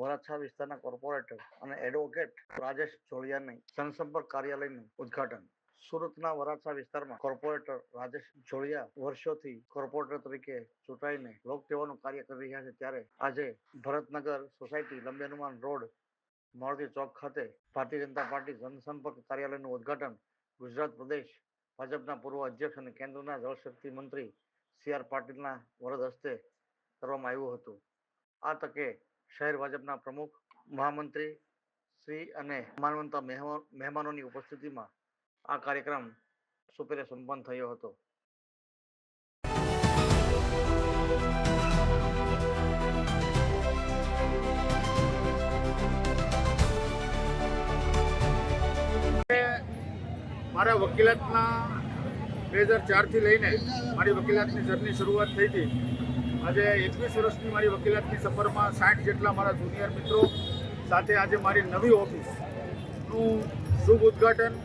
વરાછા વિસ્તારના કોર્પોરેટર અને એડવોકેટ રાજેશ જોડિયાની જનસંપર્ક કાર્યાલયનું ઉદ્ઘાટન. સુરતના વરાછા વિસ્તારમાં કોર્પોરેટર રાજેશ જોડિયા વર્ષોથી કોર્પોરેટર તરીકે ચૂંટાઈને લોકસેવાનું કાર્ય કરી રહ્યા છે. ત્યારે આજે ભરતનગર સોસાયટી લંબે હનુમાન રોડ મારુતિ ચોક ખાતે ભારતીય જનતા પાર્ટી જનસંપર્ક કાર્યાલયનું ઉદ્ઘાટન ગુજરાત પ્રદેશ ભાજપના પૂર્વ અધ્યક્ષ અને કેન્દ્રના જળશક્તિ મંત્રી સી આર પાટીલના વરદ હસ્તે કરવામાં આવ્યું હતું. આ તકે શહેર ભાજપના પ્રમુખ, મહામંત્રી શ્રી અને માનવંતા મહેમાન મહેમાનોની ઉપસ્થિતિમાં આ કાર્યક્રમ સુપેરે સંપન્ન થયો હતો. મારા વકીલાતના બે હજાર ચારથી લઈને મારી વકીલાતની જર્ની શરૂઆત થઈ હતી. આજે એકવીસ વર્ષની મારી વકીલાતની સફરમાં સાઠ જેટલા મારા જુનિયર મિત્રો સાથે આજે મારી નવી ઓફિસનું શુભ ઉદ્ઘાટન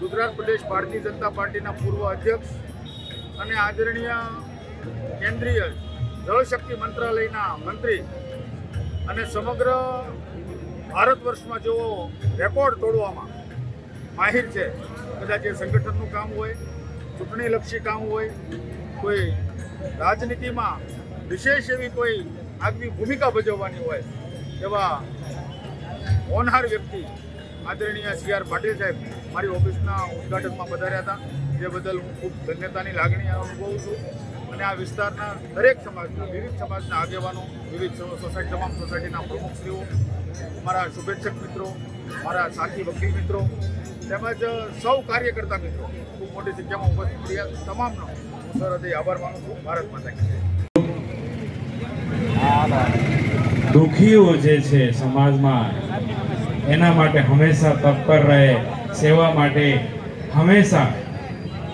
ગુજરાત પ્રદેશ ભારતીય જનતા પાર્ટીના પૂર્વ અધ્યક્ષ અને આદરણીય કેન્દ્રીય જળશક્તિ મંત્રાલયના મંત્રી અને સમગ્ર ભારત વર્ષમાં જેઓ રેકોર્ડ તોડવામાં માહિર છે. કદાચ એ સંગઠનનું કામ હોય, ચૂંટણીલક્ષી કામ હોય કોઈ રાજનીતિમાં વિશેષ એવી કોઈ આગવી ભૂમિકા ભજવવાની હોય એવા હોનહાર વ્યક્તિ આદરણીય સી આર પાટીલ સાહેબ મારી ઓફિસના ઉદ્ઘાટનમાં પધાર્યા હતા. જે બદલ હું ખૂબ ધન્યતાની લાગણી અનુભવું છું. અને આ વિસ્તારના દરેક સમાજના, વિવિધ સમાજના આગેવાનો, વિવિધ સોસાયટી તમામ સોસાયટીના પ્રમુખશ્રીઓ, મારા શુભેચ્છક મિત્રો, મારા સાથી વકીલ મિત્રો, તેમજ સૌ કાર્યકર્તા મિત્રો, ખૂબ મોટી સંખ્યામાં ઉપસ્થિત રહ્યા. તમામનો કી જે છે સમાજમાં, એના માટે હંમેશા તત્પર રહે, સેવા માટે હંમેશા.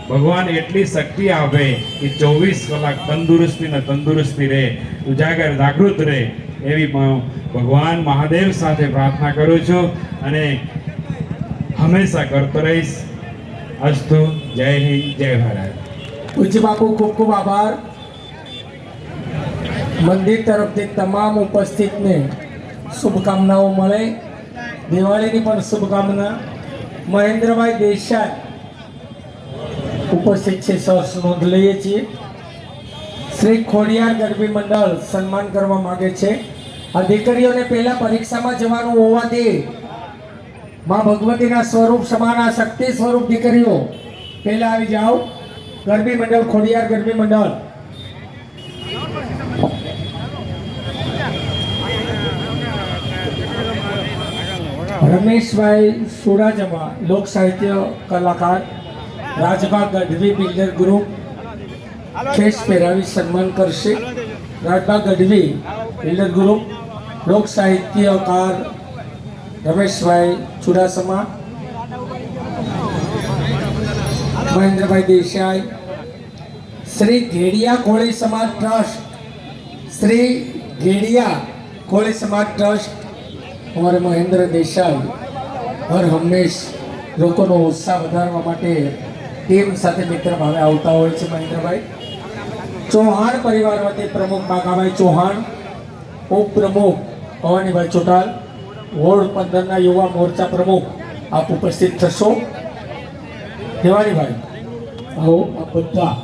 ભગવાન એટલી શક્તિ આપે કે ચોવીસ કલાક તંદુરસ્તી ને તંદુરસ્તી રહે, ઉજાગર, જાગૃત રહે, એવી ભગવાન મહાદેવ સાથે પ્રાર્થના કરું છું અને હંમેશા કરતો રહીશ. અસ્તુ, જય હિન્દ, જય ભારત. પૂજ્ય બાપુ ખૂબ ખૂબ આભાર મંદિર તરફથી તમામ ઉપસ્થિતને શુભકામનાઓ મળે દિવાળીની પણ શુભકામના મહેન્દ્રભાઈ દેસાઈ ઉપસ્થિત છે સર્સ નોંધ લઈએ છીએ શ્રી ખોડિયાર ગરબી મંડળ સન્માન કરવા માગે છે આ દીકરીઓને પહેલા પરીક્ષામાં જવાનું હોવાથી માં ભગવતીના સ્વરૂપ સમાન આ શક્તિ સ્વરૂપ દીકરીઓ પહેલા આવી જાઓ ગરબી મંડળ, ખોડિયાર ગરબી મંડળ. રમેશભાઈ સુરાજમા લોક સાહિત્ય કલાકાર રાજભા ગઢવી બિલ્ડર ગ્રુપ ખેસ પહેરાવી સન્માન કરશે. રાજભા ગઢવી બિલ્ડર ગ્રુપ, લોક સાહિત્યકાર રમેશભાઈ ચુડાસમા, મહેન્દ્રભાઈ દેસાઈ શ્રી ઘેડિયા કોળી સમાજ ટ્રસ્ટ. શ્રી ઘેડિયા કોળી સમાજ ટ્રસ્ટ. અમારે મહેન્દ્ર દેસાઈ હર હંમેશ લોકોનો ઉત્સાહ વધારવા માટે ટીમ સાથે મિત્ર ભાવે આવતા હોય છે મહેન્દ્રભાઈ. ચૌહાણ પરિવાર વતી પ્રમુખ બાગાભાઈ ચૌહાણ, ઉપપ્રમુખ ભવાનીભાઈ ચોટાલ, વોર્ડ પંદરના યુવા મોરચા પ્રમુખ આપ ઉપસ્થિત થશો. દેવાણીભાઈ આવો આ બધા